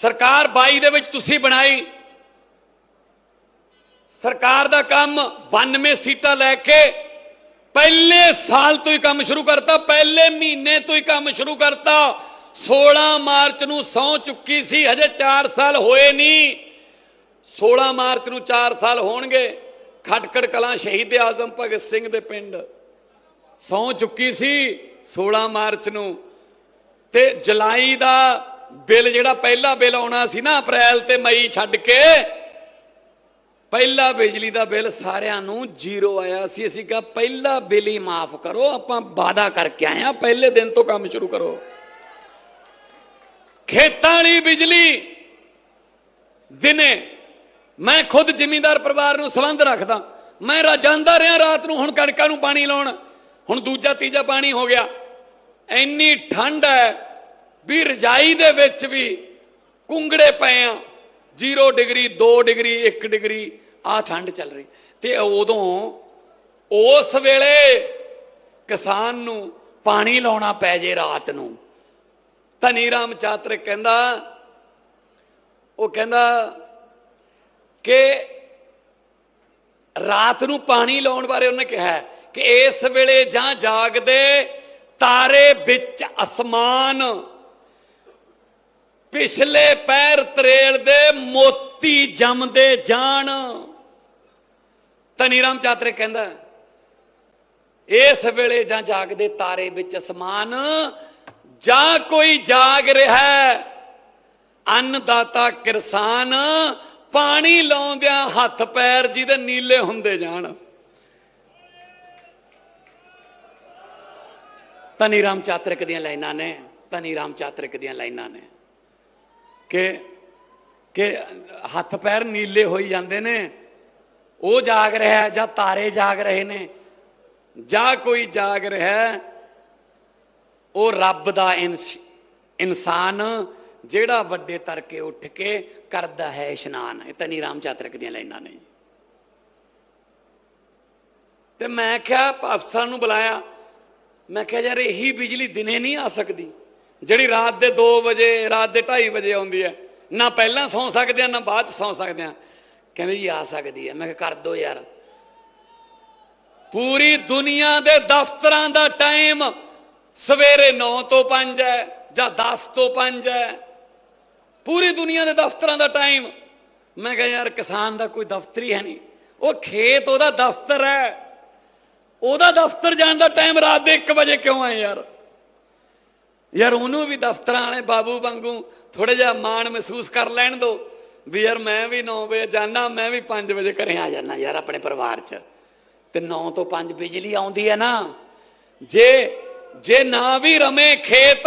ਸਰਕਾਰ 22 ਦੇ ਵਿੱਚ ਤੁਸੀਂ ਬਣਾਈ। ਸਰਕਾਰ ਦਾ ਕੰਮ 92 ਸੀਟਾਂ ਲੈ ਕੇ ਪਹਿਲੇ ਸਾਲ ਤੋਂ ਹੀ ਕੰਮ ਸ਼ੁਰੂ ਕਰਤਾ, ਪਹਿਲੇ ਮਹੀਨੇ ਤੋਂ ਹੀ ਕੰਮ ਸ਼ੁਰੂ ਕਰਤਾ। 16 ਮਾਰਚ ਨੂੰ ਸੌ ਚੁੱਕੀ ਸੀ, ਹਜੇ 4 ਸਾਲ ਹੋਏ ਨਹੀਂ। 16 ਮਾਰਚ ਨੂੰ 4 ਸਾਲ ਹੋਣਗੇ, ਖਟਕੜ ਕਲਾਂ ਸ਼ਹੀਦ ਆਜ਼ਮ ਭਗਤ ਸਿੰਘ ਦੇ ਪਿੰਡ। ਸੌ ਚੁੱਕੀ ਸੀ 16 ਮਾਰਚ ਨੂੰ। ਤੇ ਜੁਲਾਈ ਦਾ ਬਿੱਲ ਜਿਹੜਾ ਪਹਿਲਾ ਬਿੱਲ ਆਉਣਾ ਸੀ ਨਾ ਅਪ੍ਰੈਲ ਤੇ ਮਈ ਛੱਡ ਕੇ, ਪਹਿਲਾ ਬਿਜਲੀ ਦਾ ਬਿੱਲ ਸਾਰਿਆਂ ਨੂੰ ਜ਼ੀਰੋ ਆਇਆ ਸੀ। ਅਸੀਂ ਕਿਹਾ ਪਹਿਲਾ ਬਿੱਲ ਹੀ ਮਾਫ ਕਰੋ, ਆਪਾਂ ਵਾਅਦਾ ਕਰਕੇ ਆਏ ਆ ਪਹਿਲੇ ਦਿਨ ਤੋਂ ਕੰਮ ਸ਼ੁਰੂ ਕਰੋ। ਖੇਤਾਂ ਵਾਲੀ ਬਿਜਲੀ ਦਿਨੇ ਮੈਂ ਖੁਦ ਜ਼ਿਮੀਂਦਾਰ ਪਰਿਵਾਰ ਨੂੰ ਸੰਬੰਧ ਰੱਖਦਾ। ਮੈਂ ਰਾ, ਜਾਂਦਾ ਰਿਹਾ ਰਾਤ ਨੂੰ, ਹੁਣ ਕਣਕਾਂ ਨੂੰ ਪਾਣੀ ਲਾਉਣ, ਹੁਣ ਦੂਜਾ ਤੀਜਾ ਪਾਣੀ ਹੋ ਗਿਆ। ਇੰਨੀ ਠੰਡ ਹੈ ਵੀ ਰਜਾਈ ਦੇ ਵਿੱਚ ਵੀ ਕੁੰਗੜੇ ਪਏ ਆ। 0 ਡਿਗਰੀ 2 ਡਿਗਰੀ 1 ਡਿਗਰੀ ਆ ਠੰਡ ਚੱਲ ਰਹੀ। ਤੇ ਉਦੋਂ ਉਸ ਵੇਲੇ ਕਿਸਾਨ ਨੂੰ ਪਾਣੀ ਲਾਉਣਾ ਪੈ ਜੇ ਰਾਤ ਨੂੰ। ਧਨੀ ਰਾਮ ਚਾਤਰ ਕਹਿੰਦਾ, ਉਹ ਕਹਿੰਦਾ ਕਿ ਰਾਤ ਨੂੰ ਪਾਣੀ ਲਾਉਣ ਬਾਰੇ ਉਹਨੇ ਕਿਹਾ ਕਿ ਇਸ ਵੇਲੇ ਜਾਂ ਜਾਗਦੇ ਤਾਰੇ ਵਿੱਚ ਅਸਮਾਨ ਪਿਛਲੇ ਪੈਰ ਤਰੇਲ ਦੇ ਮੋਤੀ ਜੰਮਦੇ ਜਾਣ। ਧਨੀ ਰਾਮ ਚਾਤਰੇ ਕਹਿੰਦਾ, ਇਸ ਵੇਲੇ ਜਾਂ ਜਾਗਦੇ ਤਾਰੇ ਵਿੱਚ ਅਸਮਾਨ, ਜਾਂ ਕੋਈ ਜਾਗ ਰਿਹਾ ਹੈ, ਅੰਨਦਾਤਾ ਕਿਰਸਾਨ, ਪਾਣੀ ਲਾਉਂਦਿਆਂ ਹੱਥ ਪੈਰ ਜਿਹਦੇ ਨੀਲੇ ਹੁੰਦੇ ਜਾਣ। ਧਨੀ ਰਾਮ ਚਾਤਰਕ ਦੀਆਂ ਲਾਈਨਾਂ ਨੇ, ਧਨੀ ਰਾਮ ਚਾਤਰਕ ਦੀਆਂ ਲਾਈਨਾਂ ਨੇ। ਕਿ ਕਿ ਹੱਥ ਪੈਰ ਨੀਲੇ ਹੋਈ ਜਾਂਦੇ ਨੇ। ਉਹ ਜਾਗ ਰਿਹਾ ਜਾਂ ਤਾਰੇ ਜਾਗ ਰਹੇ ਨੇ। ਜਾਂ ਕੋਈ ਜਾਗ ਰਿਹਾ ਉਹ ਰੱਬ ਦਾ ਇਨਸ- ਇਨਸਾਨ ਜਿਹੜਾ ਵੱਡੇ ਤਰਕੇ ਉੱਠ ਕੇ ਕਰਦਾ ਹੈ ਇਸ਼ਨਾਨ। ਇਹ ਤਾਂ ਨਹੀਂ ਰਾਮ ਚਾਤਰਿਕ ਦੀਆਂ ਲਾਈਨਾਂ ਨੇ ਤੇ ਮੈਂ ਕਿਹਾ, ਅਫਸਰਾਂ ਨੂੰ ਬੁਲਾਇਆ। ਮੈਂ ਕਿਹਾ, ਯਾਰ, ਇਹੀ ਬਿਜਲੀ ਦਿਨੇ ਨਹੀਂ ਆ ਸਕਦੀ। ਜਿਹੜੀ ਰਾਤ ਦੇ 2 ਵਜੇ, ਰਾਤ ਦੇ 2:30 ਵਜੇ ਆਉਂਦੀ ਹੈ, ਨਾ ਪਹਿਲਾਂ ਸੌਂ ਸਕਦੇ ਆ, ਨਾ ਬਾਅਦ ਚ ਸੌਂ ਸਕਦੇ ਆ। ਕਹਿੰਦੇ ਜੀ ਆ ਸਕਦੀ ਹੈ। ਮੈਂ ਕਿਹਾ, ਕਰ ਦੋ ਯਾਰ। ਪੂਰੀ ਦੁਨੀਆ ਦੇ ਦਫ਼ਤਰਾਂ ਦਾ ਟਾਈਮ ਸਵੇਰੇ 9 ਤੋਂ 5 ਹੈ, ਜਾਂ 10 ਤੋਂ 5 ਹੈ। ਪੂਰੀ ਦੁਨੀਆ ਦੇ ਦਫ਼ਤਰਾਂ ਦਾ ਟਾਈਮ। ਮੈਂ ਕਿਹਾ, ਯਾਰ, ਕਿਸਾਨ ਦਾ ਕੋਈ ਦਫ਼ਤਰ ਹੀ ਹੈ ਨਹੀਂ। ਉਹ ਖੇਤ ਉਹਦਾ ਦਫ਼ਤਰ ਹੈ। ਉਹਦਾ ਦਫ਼ਤਰ ਜਾਣ ਦਾ ਟਾਈਮ ਰਾਤ ਦੇ 1 ਵਜੇ ਕਿਉਂ ਆਏ ਯਾਰ? ਯਾਰ ਉਹਨੂੰ ਵੀ ਦਫ਼ਤਰਾਂ ਵਾਲੇ ਬਾਬੂ ਵਾਂਗੂ ਥੋੜਾ ਜਿਹਾ ਮਾਣ ਮਹਿਸੂਸ ਕਰ ਲੈਣ ਦੋ ਵੀ ਯਾਰ ਮੈਂ ਵੀ 9 ਵਜੇ ਜਾਣਾ ਮੈਂ ਵੀ 5 ਵਜੇ ਘਰੇ ਆ ਜਾਣਾ ਯਾਰ ਆਪਣੇ ਪਰਿਵਾਰ 'ਚ। ਤੇ 9 ਤੋਂ 5 ਬਿਜਲੀ ਆਉਂਦੀ ਹੈ ਨਾ। ਜੇ ਜੇ ਨਾ ਵੀ ਰਮੇ ਖੇਤ,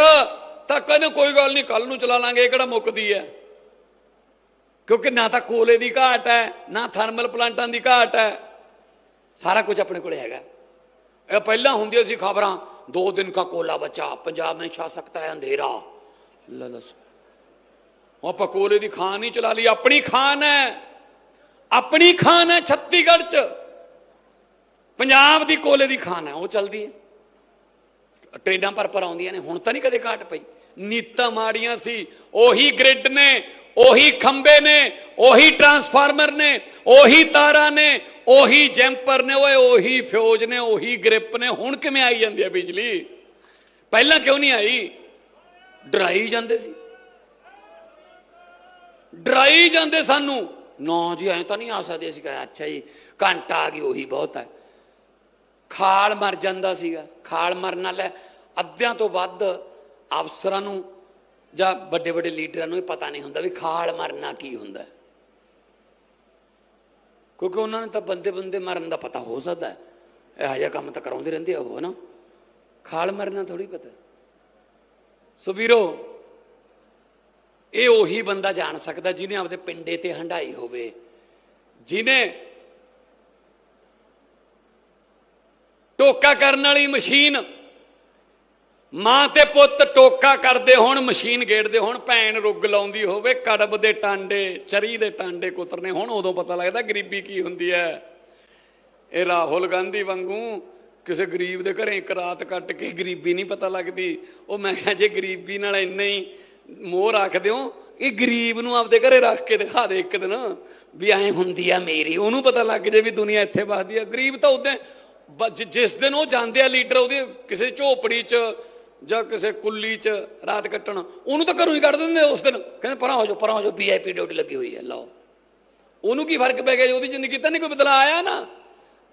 ਤਾਂ ਕਹਿੰਦੇ ਕੋਈ ਗੱਲ ਨਹੀਂ ਕੱਲ ਨੂੰ ਚਲਾ ਲਾਂਗੇ, ਇਹ ਕਿਹੜਾ ਮੁੱਕਦੀ ਹੈ? ਕਿਉਂਕਿ ਨਾ ਤਾਂ ਕੋਲੇ ਦੀ ਘਾਟ ਹੈ, ਨਾ ਥਰਮਲ ਪਲਾਂਟਾਂ ਦੀ ਘਾਟ ਹੈ। ਸਾਰਾ ਕੁਝ ਆਪਣੇ ਕੋਲੇ ਹੈਗਾ। ਇਹ ਪਹਿਲਾਂ ਹੁੰਦੀਆਂ ਸੀ ਖਬਰਾਂ ਦੋ ਦਿਨ ਕਾ ਕੋਲਾ ਬਚਾ, ਪੰਜਾਬ में ਛਾ ਸਕਤਾ ਹੈ ਅੰਧੇਰਾ। ਲੈ ਦੱਸ। ਉਹ ਆਪਾਂ ਕੋਲੇ ਦੀ ਖਾਨ ਨਹੀਂ ਚਲਾ ਲਈ, ਆਪਣੀ ਖਾਨ ਹੈ। ਆਪਣੀ ਖਾਨ ਹੈ ਛੱਤੀਗੜ੍ਹ ਚ। ਪੰਜਾਬ ਦੀ ਕੋਲੇ ਦੀ ਖਾਨ ਹੈ, ਉਹ ਚੱਲਦੀ ਹੈ। ਟ੍ਰੇਡਾਂ ਪਰ ਪਰ ਆਉਂਦੀਆਂ ਨੇ, ਹੁਣ ਤਾਂ ਨਹੀਂ ਕਦੇ ਘਾਟ ਪਈ। ਨੀਤਾਂ ਮਾੜੀਆਂ ਸੀ, ਉਹੀ ਗ੍ਰਿਡ ਨੇ, ਉਹੀ ਖੰਬੇ ਨੇ, ਉਹੀ ਟਰਾਂਸਫਾਰਮਰ ਨੇ, ਉਹੀ ਤਾਰਾਂ ਨੇ, ਉਹੀ ਜੈਂਪਰ ਨੇ, ਓਏ ਉਹੀ ਫਿਊਜ਼ ਨੇ, ਉਹੀ ਗ੍ਰਿਪ ਨੇ, ਹੁਣ ਕਿਵੇਂ ਆਈ ਜਾਂਦੀ ਹੈ ਬਿਜਲੀ? ਪਹਿਲਾਂ ਕਿਉਂ ਨਹੀਂ ਆਈ? ਡਰਾਈ ਜਾਂਦੇ ਸੀ। ਡਰਾਈ ਜਾਂਦੇ ਸਾਨੂੰ। ਨਾ ਜੀ, ਐਂ ਤਾਂ ਨਹੀਂ ਆ ਸਕਦੇ, ਅਸੀਂ ਕਹਿੰਦੇ ਅੱਛਾ ਜੀ, ਘੰਟਾ ਆ ਗਈ, ਉਹੀ ਬਹੁਤ ਹੈ। ਖਾਲ ਮਰ ਜਾਂਦਾ ਸੀਗਾ, ਖਾਲ ਮਰਨ ਨਾਲ ਅੱਧਿਆਂ ਤੋਂ ਵੱਧ ਅਫਸਰਾਂ ਨੂੰ ਜਾਂ ਵੱਡੇ ਵੱਡੇ ਲੀਡਰਾਂ ਨੂੰ ਇਹ ਪਤਾ ਨਹੀਂ ਹੁੰਦਾ ਵੀ ਖਾਲ ਮਰਨਾ ਕੀ ਹੁੰਦਾ ਕਿਉਂਕਿ ਉਹਨਾਂ ਨੇ ਤਾਂ ਬੰਦੇ ਬੰਦੇ ਮਰਨ ਦਾ ਪਤਾ ਹੋ ਸਕਦਾ ਹੈ। ਇਹੋ ਜਿਹਾ ਕੰਮ ਤਾਂ ਕਰਾਉਂਦੇ ਰਹਿੰਦੇ ਆ ਉਹ ਨਾ? ਖਾਲ ਮਰਨਾ ਥੋੜੀ ਪਤਾ। ਸੋ ਵੀਰੋ, ਇਹ ਉਹੀ ਬੰਦਾ ਜਾਣ ਸਕਦਾ ਜਿਹਨੇ ਆਪਦੇ ਪਿੰਡੇ ਤੇ ਹੰਡਾਈ ਹੋਵੇ, ਜਿਹਨੇ ਟੋਕਾ ਕਰਨ ਵਾਲੀ ਮਸ਼ੀਨ ਮਾਂ ਤੇ ਪੁੱਤ ਟੋਕਾ ਕਰਦੇ ਹੋਣ, ਮਸ਼ੀਨ ਗੇੜਦੇ ਹੋਣ, ਭੈਣ ਰੁੱਗ ਲਾਉਂਦੀ ਹੋਵੇ ਕੜਬ ਦੇ ਟਾਂਡੇ, ਚਰੀ ਦੇ ਟਾਂਡੇ ਕੁਤਰਨੇ ਹੁਣ, ਉਦੋਂ ਪਤਾ ਲੱਗਦਾ ਗਰੀਬੀ ਕੀ ਹੁੰਦੀ ਹੈ ਇਹ ਰਾਹੁਲ ਗਾਂਧੀ ਵਾਂਗੂ ਕਿਸੇ ਗਰੀਬ ਦੇ ਘਰੇ ਇੱਕ ਰਾਤ ਕੱਟ ਕੇ ਗਰੀਬੀ ਨਹੀਂ ਪਤਾ ਲੱਗਦੀ। ਉਹ ਮੈਂ ਕਿਹਾ, ਜੇ ਗਰੀਬੀ ਨਾਲ ਇੰਨਾ ਹੀ ਮੋਹ ਰੱਖਦੇ ਹੋ, ਇਹ ਗਰੀਬ ਨੂੰ ਆਪਦੇ ਘਰੇ ਰੱਖ ਕੇ ਦਿਖਾ ਦੇ ਇੱਕ ਦਿਨ ਵੀ ਐ ਹੁੰਦੀ ਆ ਮੇਰੀ। ਉਹਨੂੰ ਪਤਾ ਲੱਗ ਜੇ ਵੀ ਦੁਨੀਆ ਇੱਥੇ ਵੱਸਦੀ ਆ। ਗਰੀਬ ਤਾਂ ਉਦੋਂ ਜਿਸ ਦਿਨ ਉਹ ਜਾਂਦੇ ਆ ਲੀਡਰ, ਉਹਦੇ ਕਿਸੇ ਝੋਪੜੀ 'ਚ ਜਾਂ ਕਿਸੇ ਕੁੱਲੀ 'ਚ ਰਾਤ ਕੱਟਣ, ਉਹਨੂੰ ਤਾਂ ਘਰੋਂ ਹੀ ਕੱਢ ਦਿੰਦੇ ਉਸ ਦਿਨ। ਕਹਿੰਦੇ, ਪਰਾਂ ਹੋ ਜਾਓ, ਪਰਾਂ ਹੋ ਜਾਓ ਵੀਆਈਪੀ ਡਿਊਟੀ ਲੱਗੀ ਹੋਈ ਹੈ, ਲਓ। ਉਹਨੂੰ ਕੀ ਫ਼ਰਕ ਪੈ ਗਿਆ ਜੀ ਉਹਦੀ ਜ਼ਿੰਦਗੀ ਤਾਂ ਨਹੀਂ ਕੋਈ ਬਦਲਾ ਆਇਆ ਨਾ?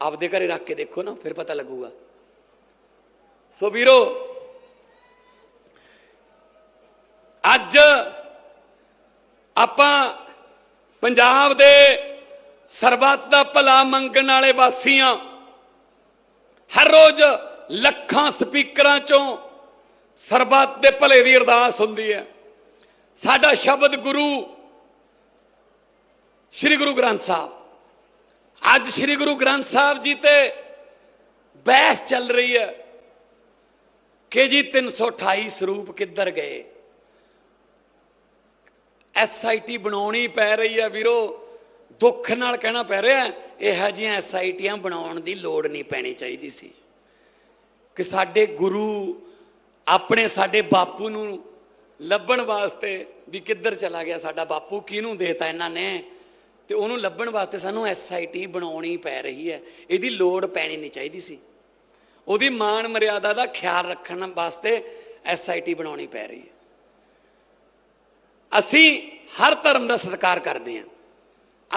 ਆਪਦੇ ਘਰੇ ਰੱਖ ਕੇ ਦੇਖੋ ਨਾ, ਫਿਰ ਪਤਾ ਲੱਗੂਗਾ। ਸੋ ਵੀਰੋ, ਅੱਜ ਆਪਾਂ ਪੰਜਾਬ ਦੇ ਸਰਬੱਤ ਦਾ ਭਲਾ ਮੰਗਣ ਵਾਲੇ ਵਾਸੀਆਂ ਹਰ ਰੋਜ਼ ਲੱਖਾਂ ਸਪੀਕਰਾਂ ਚੋਂ ਸਰਬੱਤ ਦੇ ਭਲੇ ਦੀ ਅਰਦਾਸ ਹੁੰਦੀ ਹੈ। ਸਾਡਾ ਸ਼ਬਦ ਗੁਰੂ ਸ੍ਰੀ ਗੁਰੂ ਗ੍ਰੰਥ ਸਾਹਿਬ। ਅੱਜ ਸ੍ਰੀ ਗੁਰੂ ਗ੍ਰੰਥ ਸਾਹਿਬ ਜੀ ਤੇ ਬਹਿਸ ਚੱਲ ਰਹੀ ਹੈ ਕਿ ਜੀ 328 ਸਰੂਪ ਕਿੱਧਰ ਗਏ। ਐਸਆਈਟੀ ਬਣਾਉਣੀ ਪੈ ਰਹੀ ਹੈ ਵੀਰੋ। ਦੁੱਖ ਨਾਲ ਕਹਿਣਾ ਪੈ ਰਿਹਾ ਇਹੋ ਜਿਹੀਆਂ ਐਸਆਈਟੀਆਂ ਬਣਾਉਣ ਦੀ ਲੋੜ ਨਹੀਂ ਪੈਣੀ ਚਾਹੀਦੀ ਸੀ। ਕਿ ਸਾਡੇ ਗੁਰੂ ਆਪਣੇ ਸਾਡੇ ਬਾਪੂ ਨੂੰ ਲੱਭਣ ਵਾਸਤੇ ਵੀ ਕਿੱਧਰ ਚਲਾ ਗਿਆ ਸਾਡਾ ਬਾਪੂ, ਕਿਹਨੂੰ ਦੇਤਾ ਇਹਨਾਂ ਨੇ? ਤੇ ਉਹਨੂੰ ਲੱਭਣ ਵਾਸਤੇ ਸਾਨੂੰ ਐਸਆਈਟੀ ਬਣਾਉਣੀ ਪੈ ਰਹੀ ਹੈ। ਇਹਦੀ ਲੋੜ ਪੈਣੀ ਨਹੀਂ ਚਾਹੀਦੀ ਸੀ। ਉਹਦੀ ਮਾਨ ਮਰਿਆਦਾ ਦਾ ਖਿਆਲ ਰੱਖਣ ਵਾਸਤੇ ਐਸਆਈਟੀ ਬਣਾਉਣੀ ਪੈ ਰਹੀ ਹੈ। ਅਸੀਂ ਹਰ ਧਰਮ ਦਾ ਸਤਿਕਾਰ ਕਰਦੇ ਹਾਂ।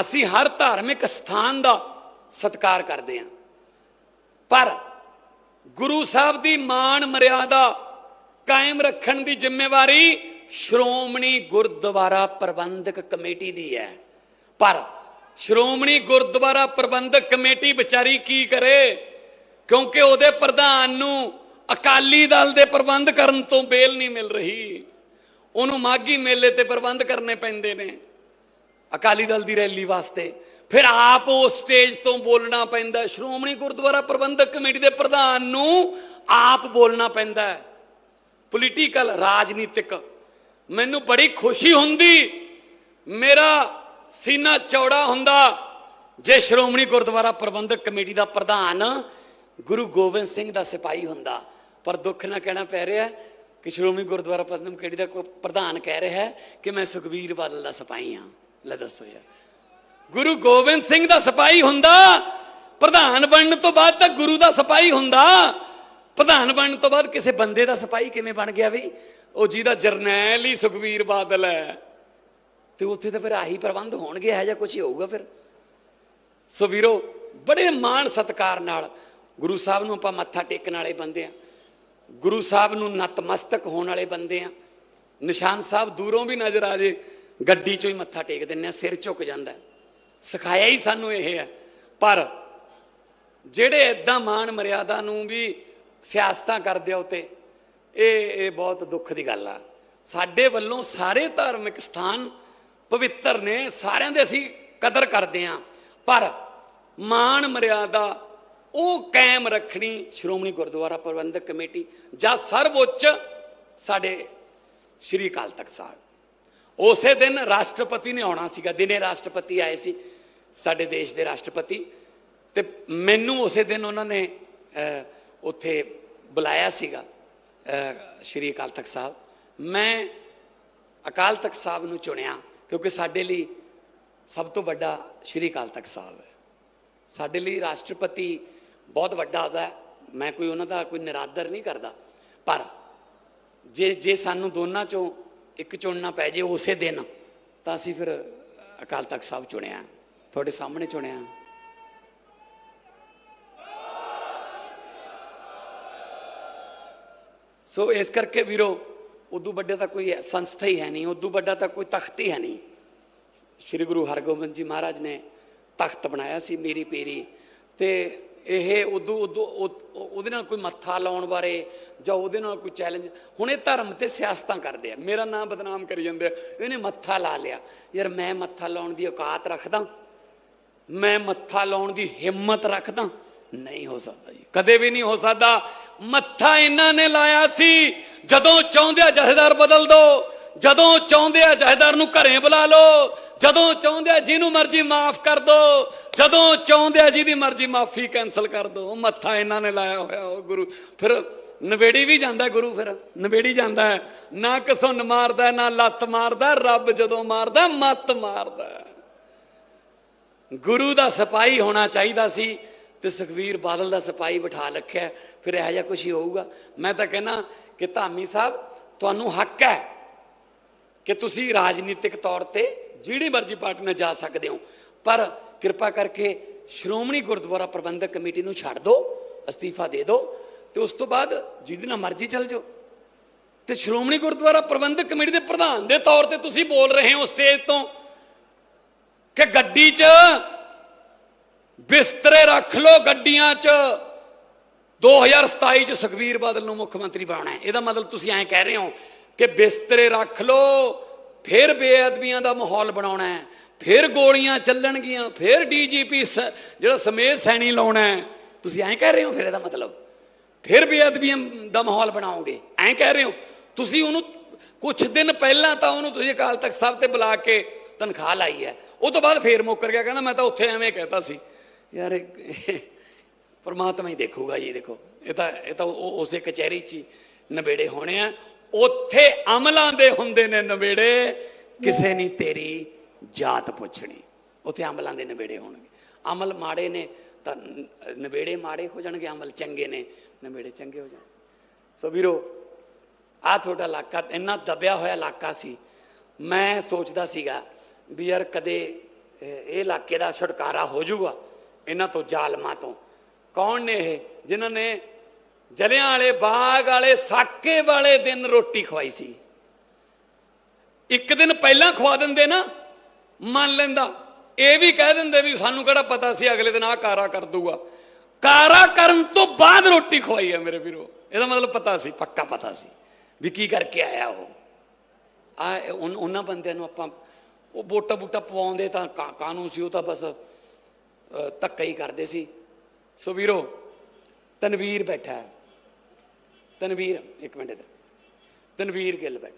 ਅਸੀਂ ਹਰ ਧਾਰਮਿਕ ਸਥਾਨ ਦਾ ਸਤਿਕਾਰ ਕਰਦੇ ਹਾਂ। ਪਰ ਗੁਰੂ ਸਾਹਿਬ ਦੀ ਮਾਨ ਮਰਿਆਦਾ ਕਾਇਮ ਰੱਖਣ ਦੀ ਜ਼ਿੰਮੇਵਾਰੀ ਸ਼੍ਰੋਮਣੀ ਗੁਰਦੁਆਰਾ ਪ੍ਰਬੰਧਕ ਕਮੇਟੀ ਦੀ ਹੈ। ਪਰ ਸ਼੍ਰੋਮਣੀ ਗੁਰਦੁਆਰਾ ਪ੍ਰਬੰਧਕ ਕਮੇਟੀ ਵਿਚਾਰੀ ਕੀ ਕਰੇ? ਕਿਉਂਕਿ ਉਹਦੇ ਪ੍ਰਧਾਨ ਨੂੰ ਅਕਾਲੀ ਦਲ ਦੇ ਪ੍ਰਬੰਧ ਕਰਨ ਤੋਂ ਬੇਲ ਨਹੀਂ ਮਿਲ ਰਹੀ। ਉਹਨੂੰ ਮਾਗੀ ਮੇਲੇ ਤੇ ਪ੍ਰਬੰਧ ਕਰਨੇ ਪੈਂਦੇ ਨੇ ਅਕਾਲੀ ਦਲ ਦੀ ਰੈਲੀ ਵਾਸਤੇ। ਫਿਰ ਆਪ ਉਹ ਸਟੇਜ ਤੋਂ ਬੋਲਣਾ ਪੈਂਦਾ ਸ਼੍ਰੋਮਣੀ ਗੁਰਦੁਆਰਾ ਪ੍ਰਬੰਧਕ ਕਮੇਟੀ ਦੇ ਪ੍ਰਧਾਨ ਨੂੰ ਆਪ ਬੋਲਣਾ ਪੈਂਦਾ ਪੋਲੀਟੀਕਲ ਰਾਜਨੀਤਿਕ। ਮੈਨੂੰ ਬੜੀ ਖੁਸ਼ੀ ਹੁੰਦੀ, ਮੇਰਾ ਸੀਨਾ ਚੌੜਾ ਹੁੰਦਾ, ਜੇ ਸ਼੍ਰੋਮਣੀ ਗੁਰਦੁਆਰਾ ਪ੍ਰਬੰਧਕ ਕਮੇਟੀ ਦਾ ਪ੍ਰਧਾਨ ਗੁਰੂ ਗੋਬਿੰਦ ਸਿੰਘ ਦਾ ਸਿਪਾਹੀ ਹੁੰਦਾ। ਪਰ ਦੁੱਖ ਨਾਲ ਕਹਿਣਾ ਪੈ ਰਿਹਾ ਕਿ ਸ਼੍ਰੋਮਣੀ ਗੁਰਦੁਆਰਾ ਪ੍ਰਬੰਧਕ ਕਮੇਟੀ ਦਾ ਪ੍ਰਧਾਨ ਕਹਿ ਰਿਹਾ ਹੈ ਕਿ ਮੈਂ ਸੁਖਬੀਰ ਬਾਦਲ ਦਾ ਸਿਪਾਹੀ ਹਾਂ। ਲੈ ਦੱਸੋ ਯਾਰ। ਗੁਰੂ ਗੋਬਿੰਦ ਸਿੰਘ ਦਾ ਸਿਪਾਹੀ ਹੁੰਦਾ, ਪ੍ਰਧਾਨ ਬਣਨ ਤੋਂ ਬਾਅਦ ਤਾਂ ਗੁਰੂ ਦਾ ਸਿਪਾਹੀ ਹੁੰਦਾ। ਪ੍ਰਧਾਨ ਬਣਨ ਤੋਂ ਬਾਅਦ ਕਿਸੇ ਬੰਦੇ ਦਾ ਸਿਪਾਹੀ ਕਿਵੇਂ ਬਣ ਗਿਆ ਵੀ? ਉਹ ਜਿਹਦਾ ਜਰਨੈਲ ਹੀ ਸੁਖਬੀਰ ਬਾਦਲ ਹੈ। ਤੇ ਉੱਥੇ ਤਾਂ ਫਿਰ ਆਹੀ ਪ੍ਰਬੰਧ ਹੋਣਗੇ ਹੈ ਜਾਂ ਕੁਝ ਹੀ ਹੋਊਗਾ ਫਿਰ। ਸੋ ਵੀਰੋ, ਬੜੇ ਮਾਣ ਸਤਕਾਰ ਨਾਲ ਗੁਰੂ ਸਾਹਿਬ ਨੂੰ ਆਪਾਂ ਮੱਥਾ ਟੇਕਣ ਵਾਲੇ ਬੰਦੇ ਆ। ਗੁਰੂ ਸਾਹਿਬ ਨੂੰ ਨਤਮਸਤਕ ਹੋਣ ਵਾਲੇ ਬੰਦੇ ਆ। ਨਿਸ਼ਾਨ ਸਾਹਿਬ ਦੂਰੋਂ ਵੀ ਨਜ਼ਰ ਆ ਜੇ, ਗੱਡੀ 'ਚੋਂ ਹੀ ਮੱਥਾ ਟੇਕ ਦਿੰਨੇ ਆ, ਸਿਰ ਝੁਕ ਜਾਂਦਾ ਸਿਖਾਇਆ ਹੀ ਸਾਨੂੰ ਇਹ ਹੈ। ਪਰ ਜਿਹੜੇ ਇਦਾਂ ਮਾਣ ਮਰਿਆਦਾ ਨੂੰ ਵੀ ਸਿਆਸਤਾਂ ਕਰਦੇ ਆ ਉਤੇ। ਇਹ ਇਹ ਬਹੁਤ ਦੁੱਖ ਦੀ ਗੱਲ ਆ। ਸਾਡੇ ਵੱਲੋਂ ਸਾਰੇ ਧਾਰਮਿਕ ਸਥਾਨ ਪਵਿੱਤਰ ਨੇ, ਸਾਰਿਆਂ ਦੇ ਅਸੀਂ ਕਦਰ ਕਰਦੇ ਆ। ਪਰ ਮਾਣ ਮਰਿਆਦਾ ਉਹ ਕਾਇਮ ਰੱਖਣੀ ਸ਼੍ਰੋਮਣੀ ਗੁਰਦੁਆਰਾ ਪ੍ਰਬੰਧਕ ਕਮੇਟੀ ਜਾਂ ਸਰਵਉੱਚ ਸਾਡੇ ਸ਼੍ਰੀ ਅਕਾਲ ਤਖਤ ਸਾਹਿਬ। ਉਸੇ ਦਿਨ ਰਾਸ਼ਟਰਪਤੀ ਨੇ ਆਉਣਾ ਸੀਗਾ, ਦਿਨੇ ਰਾਸ਼ਟਰਪਤੀ ਆਏ ਸੀ ਸਾਡੇ ਦੇਸ਼ ਦੇ ਰਾਸ਼ਟਰਪਤੀ। ਤੇ ਮੈਨੂੰ ਉਸੇ ਦਿਨ ਉਹਨਾਂ ਨੇ ਉੱਥੇ ਬੁਲਾਇਆ ਸੀਗਾ ਸ਼੍ਰੀ ਅਕਾਲ ਤਖਤ ਸਾਹਿਬ। ਮੈਂ ਅਕਾਲ ਤਖਤ ਸਾਹਿਬ ਨੂੰ ਚੁਣਿਆ ਕਿਉਂਕਿ ਸਾਡੇ ਲਈ ਸਭ ਤੋਂ ਵੱਡਾ ਸ਼੍ਰੀ ਅਕਾਲ ਤਖਤ ਸਾਹਿਬ ਹੈ। ਸਾਡੇ ਲਈ ਰਾਸ਼ਟਰਪਤੀ ਬਹੁਤ ਵੱਡਾ ਹੁੰਦਾ ਮੈਂ ਕੋਈ ਉਹਨਾਂ ਦਾ ਕੋਈ ਨਿਰਾਦਰ ਨਹੀਂ ਕਰਦਾ। ਪਰ ਜੇ ਜੇ ਸਾਨੂੰ ਦੋਨਾਂ ਚੋਂ ਇੱਕ ਚੁਣਨਾ ਪੈ ਜੇ ਉਸੇ ਦਿਨ, ਤਾਂ ਅਸੀਂ ਫਿਰ ਅਕਾਲ ਤਖਤ ਸਾਹਿਬ ਚੁਣਿਆ। ਤੁਹਾਡੇ ਸਾਹਮਣੇ ਚੁਣਿਆ। ਸੋ ਇਸ ਕਰਕੇ ਵੀਰੋ, ਉਦੋਂ ਵੱਡੇ ਤਾਂ ਕੋਈ ਸੰਸਥਾ ਹੀ ਹੈ ਨਹੀਂ, ਉਦੋਂ ਵੱਡਾ ਤਾਂ ਕੋਈ ਤਖਤ ਹੀ ਹੈ ਨਹੀਂ। ਸ੍ਰੀ ਗੁਰੂ ਹਰਗੋਬਿੰਦ ਜੀ ਮਹਾਰਾਜ ਨੇ ਤਖਤ ਬਣਾਇਆ ਸੀ ਮੇਰੀ ਪੀਰੀ। ਤੇ ਇਹ ਉਦੋਂ ਉਦੋਂ ਉਹਦੇ ਨਾਲ ਕੋਈ ਮੱਥਾ ਲਾਉਣ ਬਾਰੇ ਜਾਂ ਉਹਦੇ ਨਾਲ ਕੋਈ ਚੈਲੰਜ ਹੁਣ ਇਹ ਧਰਮ ਤੇ ਸਿਆਸਤਾਂ ਕਰਦੇ ਆ। ਮੇਰਾ ਨਾਮ ਬਦਨਾਮ ਕਰੀ ਜਾਂਦੇ ਆ। ਇਹਨੇ ਮੱਥਾ ਲਾ ਲਿਆ। ਯਾਰ ਮੈਂ ਮੱਥਾ ਲਾਉਣ ਦੀ ਔਕਾਤ ਰੱਖਦਾ। ਮੈਂ ਮੱਥਾ ਲਾਉਣ ਦੀ ਹਿੰਮਤ ਰੱਖਦਾ। ਨਹੀਂ ਹੋ ਸਕਦਾ ਜੀ। ਕਦੇ ਵੀ ਨਹੀਂ ਹੋ ਸਕਦਾ। ਮੱਥਾ ਇਹਨਾਂ ਨੇ ਲਾਇਆ ਸੀ। ਜਦੋਂ ਚਾਹੁੰਦੇ ਆ ਜਥੇਦਾਰ ਬਦਲ ਦੋ, ਜਦੋਂ ਚਾਹੁੰਦੇ ਆ ਜਥੇਦਾਰ ਨੂੰ ਘਰੇ ਬੁਲਾ ਲਓ, ਜਦੋਂ ਚਾਹੁੰਦੇ ਆ ਜਿਹਨੂੰ ਮਰਜ਼ੀ ਮਾਫ ਕਰ ਦੋ, ਜਦੋਂ ਚਾਹੁੰਦੇ ਆ ਜਿਹਦੀ ਮਰਜ਼ੀ ਮਾਫੀ ਕੈਨਸਲ ਕਰ ਦੋ ਮੱਥਾ ਇਹਨਾਂ ਨੇ ਲਾਇਆ ਹੋਇਆ, ਉਹ ਗੁਰੂ। ਫਿਰ ਨਵੇੜੀ ਵੀ ਜਾਂਦਾ ਗੁਰੂ ਫਿਰ, ਨਵੇੜੀ ਜਾਂਦਾ ਹੈ। ਨਾ ਕਸੁੰਨ ਮਾਰਦਾ ਨਾ ਲੱਤ ਮਾਰਦਾ, ਰੱਬ ਜਦੋਂ ਮਾਰਦਾ, ਮੱਤ ਮਾਰਦਾ ਗੁਰੂ ਦਾ ਸਿਪਾਹੀ ਹੋਣਾ ਚਾਹੀਦਾ ਸੀ। ਤੇ ਸੁਖਵੀਰ ਬਾਦਲ ਦਾ ਸਿਪਾਹੀ ਬਿਠਾ ਰੱਖਿਆ ਫਿਰ ਇਹੋ ਜਿਹਾ ਕੁਝ ਹੀ ਹੋਊਗਾ। ਮੈਂ ਤਾਂ ਕਹਿੰਦਾ ਕਿ ਧਾਮੀ ਸਾਹਿਬ, ਤੁਹਾਨੂੰ ਹੱਕ ਹੈ ਕਿ ਤੁਸੀਂ ਰਾਜਨੀਤਿਕ ਤੌਰ ਤੇ ਜਿਹੜੀ ਮਰਜ਼ੀ ਪਾਰਟੀ ਨਾਲ ਜਾ ਸਕਦੇ ਹੋ, ਪਰ ਕਿਰਪਾ ਕਰਕੇ ਸ਼੍ਰੋਮਣੀ ਗੁਰਦੁਆਰਾ ਪ੍ਰਬੰਧਕ ਕਮੇਟੀ ਨੂੰ ਛੱਡ ਦਿਓ, ਅਸਤੀਫਾ ਦੇ ਦਿਓ, ਤੇ ਉਸ ਤੋਂ ਬਾਅਦ ਜਿਹਦੇ ਨਾਲ ਮਰਜ਼ੀ ਚੱਲ ਜਾਓ। ਤੇ ਸ਼੍ਰੋਮਣੀ ਗੁਰਦੁਆਰਾ ਪ੍ਰਬੰਧਕ ਕਮੇਟੀ ਦੇ ਪ੍ਰਧਾਨ ਦੇ ਤੌਰ ਤੇ ਤੁਸੀਂ ਬੋਲ ਰਹੇ ਹੋ ਸਟੇਜ ਤੋਂ ਕਿ ਗੱਡੀ 'ਚ ਬਿਸਤਰੇ ਰੱਖ ਲਓ ਗੱਡੀਆਂ 'ਚ। 2027 'ਚ ਸੁਖਵੀਰ ਬਾਦਲ ਨੂੰ ਮੁੱਖ ਮੰਤਰੀ ਬਣਾਉਣਾ ਹੈ। ਇਹਦਾ ਮਤਲਬ ਤੁਸੀਂ ਐਂ ਕਹਿ ਰਹੇ ਹੋ ਕਿ ਬਿਸਤਰੇ ਰੱਖ ਲਓ, ਫਿਰ ਬੇਅਦਬੀਆਂ ਦਾ ਮਾਹੌਲ ਬਣਾਉਣਾ ਹੈ, ਫਿਰ ਗੋਲੀਆਂ ਚੱਲਣਗੀਆਂ, ਫਿਰ ਡੀਜੀਪੀ ਜਿਹੜਾ ਸਮੇਤ ਸੈਣੀ ਲਾਉਣਾ ਹੈ। ਤੁਸੀਂ ਐਂ ਕਹਿ ਰਹੇ ਹੋ ਫਿਰ ਇਹਦਾ ਮਤਲਬ? ਫਿਰ ਬੇਅਦਬੀਆਂ ਦਾ ਮਾਹੌਲ ਬਣਾਓਗੇ। ਐਂ ਕਹਿ ਰਹੇ ਹੋ। ਤੁਸੀਂ ਉਹਨੂੰ ਕੁਝ ਦਿਨ ਪਹਿਲਾਂ ਤਾਂ ਉਹਨੂੰ ਤੁਸੀਂ ਅਕਾਲ ਤਖਤ ਸਾਹਿਬ ਤੇ ਬੁਲਾ ਕੇ ਤਨਖਾਹ ਲਾਈ ਹੈ। ਉਹ ਤੋਂ ਬਾਅਦ ਫੇਰ ਮੁੱਕਰ ਗਿਆ। ਕਹਿੰਦਾ ਮੈਂ ਤਾਂ ਉੱਥੇ ਐਵੇਂ ਕਹਿਤਾ ਸੀ। ਯਾਰ ਪਰਮਾਤਮਾ ਹੀ ਦੇਖੂਗਾ ਜੀ, ਦੇਖੋ। ਇਹ ਤਾਂ ਇਹ ਤਾਂ ਉਹ- ਉਸੇ ਕਚਹਿਰੀ 'ਚ ਹੀ ਨਵੇੜੇ ਹੋਣੇ ਆ। ਉੱਥੇ ਅਮਲਾਂ ਦੇ ਹੁੰਦੇ ਨੇ ਨਵੇੜੇ। ਕਿਸੇ ਨਹੀਂ ਤੇਰੀ ਜਾਤ ਪੁੱਛਣੀ, ਉੱਥੇ ਅਮਲਾਂ ਦੇ ਨਵੇੜੇ ਹੋਣਗੇ। ਅਮਲ ਮਾੜੇ ਨੇ ਤਾਂ ਨ- ਨਵੇੜੇ ਮਾੜੇ ਹੋ ਜਾਣਗੇ, ਅਮਲ ਚੰਗੇ ਨੇ ਨਵੇੜੇ ਚੰਗੇ ਹੋ ਜਾਣ ਸੋ ਵੀਰੋ, ਆ ਤੁਹਾਡਾ ਇਲਾਕਾ, ਇੰਨਾ ਦਬਿਆ ਹੋਇਆ ਇਲਾਕਾ ਸੀ। ਮੈਂ ਸੋਚਦਾ ਸੀਗਾ ਵੀ ਯਾਰ ਕਦੇ ਇਹ ਇਹ ਇਲਾਕੇ ਦਾ ਛੁਟਕਾਰਾ ਹੋ ਜਾਊਗਾ। ਇਹਨਾਂ ਤੋਂ ਜ਼ਾਲਮਾਂ ਤੋਂ। ਕੌਣ ਨੇ ਇਹ? ਜਿਨ੍ਹਾਂ ਨੇ ਜਲਿਆਂ ਵਾਲੇ ਬਾਗ ਵਾਲੇ, ਸਾਕੇ ਵਾਲੇ ਦਿਨ ਰੋਟੀ ਖਵਾਈ ਸੀ। ਇੱਕ ਦਿਨ ਪਹਿਲਾਂ ਖਵਾ ਦਿੰਦੇ ਨਾ, ਮੰਨ ਲੈਂਦਾ। ਇਹ ਵੀ ਕਹਿ ਦਿੰਦੇ ਵੀ ਸਾਨੂੰ ਕਿਹੜਾ ਪਤਾ ਸੀ ਅਗਲੇ ਦਿਨ ਆਹ ਕਾਰਾ ਕਰ ਦੂਗਾ। ਕਾਰਾ ਕਰਨ ਤੋਂ ਬਾਅਦ ਰੋਟੀ ਖਵਾਈ ਹੈ ਮੇਰੇ ਵੀਰੋ। ਇਹਦਾ ਮਤਲਬ ਪਤਾ ਸੀ, ਪੱਕਾ ਪਤਾ ਸੀ ਵੀ ਕੀ ਕਰਕੇ ਆਇਆ ਉਹ। ਆ ਉਹਨਾਂ ਬੰਦਿਆਂ ਨੂੰ ਆਪਾਂ ਉਹ ਵੋਟਾਂ ਬੂਟਾ ਪਵਾਉਂਦੇ ਤਾਂ ਕਾ- ਕਾਨੂੰਨ ਸੀ, ਉਹ ਤਾਂ ਬਸ ਧੱਕਾ ਹੀ ਕਰਦੇ ਸੀ। ਸੋ ਵੀਰੋ, ਤਨਵੀਰ ਬੈਠਾ ਹੈ। ਤਨਵੀਰ, ਇੱਕ ਮਿੰਟ ਇੱਧਰ। ਤਨਵੀਰ ਗਿੱਲ ਬੈਠ।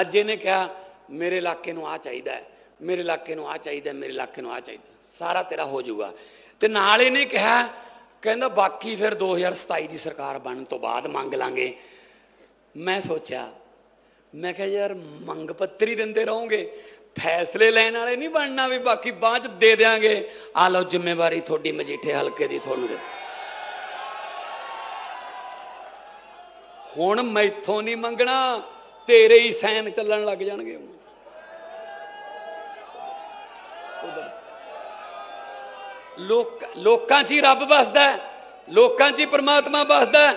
ਅੱਜ ਇਹਨੇ ਕਿਹਾ, ਮੇਰੇ ਇਲਾਕੇ ਨੂੰ ਆ ਚਾਹੀਦਾ ਹੈ। ਮੇਰੇ ਇਲਾਕੇ ਨੂੰ ਆ ਚਾਹੀਦਾ ਮੇਰੇ ਇਲਾਕੇ ਨੂੰ ਆ ਚਾਹੀਦਾ ਸਾਰਾ ਤੇਰਾ ਹੋ ਜਾਊਗਾ। ਤੇ ਨਾਲ ਇਹਨੇ ਕਿਹਾ, ਕਹਿੰਦਾ, ਬਾਕੀ ਫਿਰ 2027 ਦੀ ਸਰਕਾਰ ਬਣਨ ਤੋਂ ਬਾਅਦ ਮੰਗ ਲਾਂਗੇ। ਮੈਂ ਸੋਚਿਆ, ਮੈਂ ਕਿਹਾ, ਯਾਰ, ਮੰਗ ਪੱਤਰੀ ਦਿੰਦੇ ਰਹੋਗੇ। ਫੈਸਲੇ ਲੈਣ ਵਾਲੇ ਨਹੀਂ ਬਣਨਾ ਵੀ ਬਾਕੀ ਬਾਅਦ ਦੇ ਦਿਆਂਗੇ। ਆ ਲਓ ਜ਼ਿੰਮੇਵਾਰੀ ਤੁਹਾਡੀ ਮਜੀਠੇ ਹਲਕੇ ਦੀ ਤੁਹਾਨੂੰ ਦੇ। ਹੁਣ ਮੈਥੋਂ ਨਹੀਂ ਮੰਗਣਾ ਤੇਰੇ ਹੀ ਸੈਨ ਚੱਲਣ ਲੱਗ ਜਾਣਗੇ। ਲੋਕ ਲੋਕਾਂ 'ਚ ਹੀ ਰੱਬ ਵਸਦਾ ਹੈ, ਲੋਕਾਂ 'ਚ ਹੀ ਪਰਮਾਤਮਾ ਵਸਦਾ ਹੈ।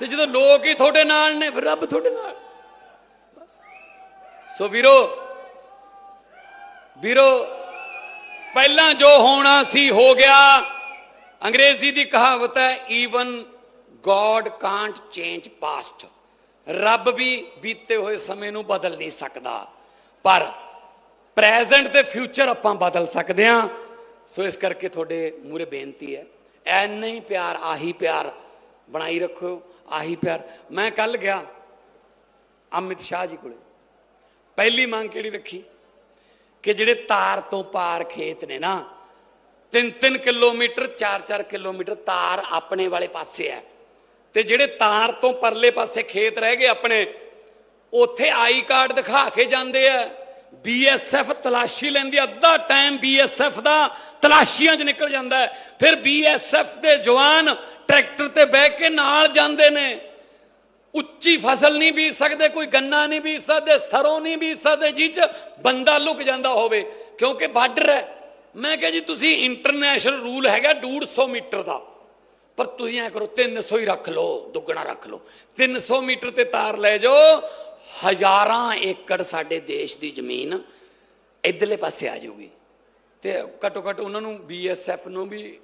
ਤੇ ਜਦੋਂ ਲੋਕ ਹੀ ਤੁਹਾਡੇ ਨਾਲ ਨੇ ਫਿਰ ਰੱਬ ਤੁਹਾਡੇ ਨਾਲ। ਸੋ ਵੀਰੋ ਵੀਰੋ, ਪਹਿਲਾਂ ਜੋ ਹੋਣਾ ਸੀ ਹੋ ਗਿਆ। ਅੰਗਰੇਜ਼ੀ ਦੀ ਕਹਾਵਤ ਹੈ even God can't change past ਰੱਬ ਵੀ ਬੀਤੇ ਹੋਏ ਸਮੇਂ ਨੂੰ ਬਦਲ ਨਹੀਂ ਸਕਦਾ। ਪਰ ਪ੍ਰੈਜ਼ੈਂਟ ਤੇ ਫਿਊਚਰ ਆਪਾਂ ਬਦਲ ਸਕਦੇ ਹਾਂ। ਸੋ ਇਸ ਕਰਕੇ ਤੁਹਾਡੇ ਮੂਰੇ ਬੇਨਤੀ ਹੈ, ਐਨਾ ਹੀ ਪਿਆਰ, ਆਹੀ ਪਿਆਰ ਬਣਾਈ ਰੱਖੋ, ਆਹੀ ਪਿਆਰ। ਮੈਂ ਕੱਲ ਗਿਆ ਅਮਿਤ ਸ਼ਾਹ ਜੀ ਕੋਲੇ। ਪਹਿਲੀ ਮੰਗ ਕਿਹੜੀ ਰੱਖੀ? ਕਿ ਜਿਹੜੇ ਤਾਰ ਤੋਂ ਪਾਰ ਖੇਤ ਨੇ ਨਾ 3-3 ਕਿਲੋਮੀਟਰ 4-4 ਕਿਲੋਮੀਟਰ ਤਾਰ ਆਪਣੇ ਵਾਲੇ ਪਾਸੇ ਹੈ। ਤੇ ਜਿਹੜੇ ਤਾਰ ਤੋਂ ਪਰਲੇ ਪਾਸੇ ਖੇਤ ਰਹਿ ਗਏ ਆਪਣੇ, ਉੱਥੇ ਆਈ ਕਾਰਡ ਦਿਖਾ ਕੇ ਜਾਂਦੇ ਆ। ਬੀਐਸਐਫ ਤਲਾਸ਼ੀ ਲੈਂਦੀ ਅੱਧਾ ਟਾਈਮ ਬੀਐਸਐਫ ਦਾ ਤਲਾਸ਼ੀਆਂ 'ਚ ਨਿਕਲ ਜਾਂਦਾ ਹੈ। ਫਿਰ ਬੀਐਸਐਫ ਦੇ ਜਵਾਨ ਟਰੈਕਟਰ ਤੇ ਬਹਿ ਕੇ ਨਾਲ ਜਾਂਦੇ ਨੇ। ਉੱਚੀ ਫਸਲ ਨਹੀਂ ਬੀਜ ਸਕਦੇ ਕੋਈ ਗੰਨਾ ਨਹੀਂ ਬੀਜ ਸਕਦੇ ਸਰੋਂ ਨਹੀਂ ਬੀਜ ਸਕਦੇ ਜਿਹ ਬੰਦਾ ਲੁਕ ਜਾਂਦਾ ਹੋਵੇ ਕਿਉਂਕਿ ਬਾਰਡਰ ਹੈ। ਮੈਂ ਕਿਹਾ ਜੀ ਤੁਸੀਂ ਇੰਟਰਨੈਸ਼ਨਲ ਰੂਲ ਹੈਗਾ 150 ਮੀਟਰ ਦਾ। ਪਰ ਤੁਸੀਂ ਐ ਕਰੋ 300 ਹੀ ਰੱਖ ਲਓ ਦੁੱਗਣਾ ਰੱਖ ਲਓ। 300 ਮੀਟਰ ਤੇ ਤਾਰ ਲੈ ਜਾਓ ਹਜ਼ਾਰਾਂ ਏਕੜ ਸਾਡੇ ਦੇਸ਼ ਦੀ ਜ਼ਮੀਨ ਇਧਰਲੇ ਪਾਸੇ ਆ ਜਾਊਗੀ। ਤੇ ਘੱਟੋ ਘੱਟ ਉਹਨਾਂ ਨੂੰ ਬੀਐਸਐਫ ਨੂੰ ਵੀ